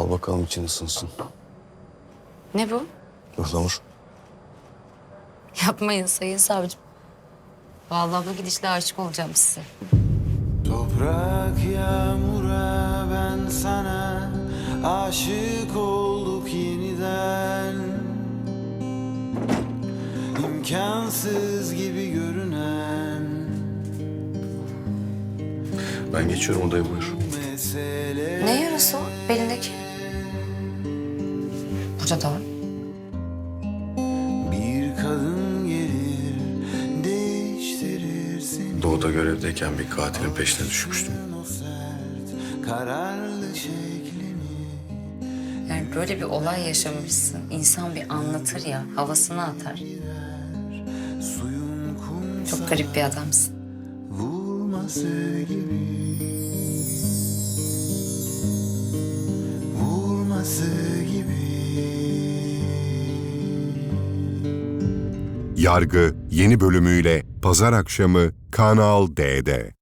Al bakalım için ısınsın. Ne bu? Ihlamur. Yapmayın sayın savcım. Vallahi bu gidişle aşık olacağım size. Toprak yağmura ben sana aşık olduk yeniden İmkansız gibi görünen Ben geçiyorum odaya buyur. Ne yarası o belindeki? Da var. Bir kadın gelir değiştirir seni Doğuda görevdeyken bir katilin peşine düşmüştüm. kararlı şeklini Yani böyle bir olay yaşamışsın. İnsan bir anlatır ya, havasını atar. Suyun kum Çok garip bir adamsın. vurması gibi Vurması Yargı yeni bölümüyle pazar akşamı Kanal D'de.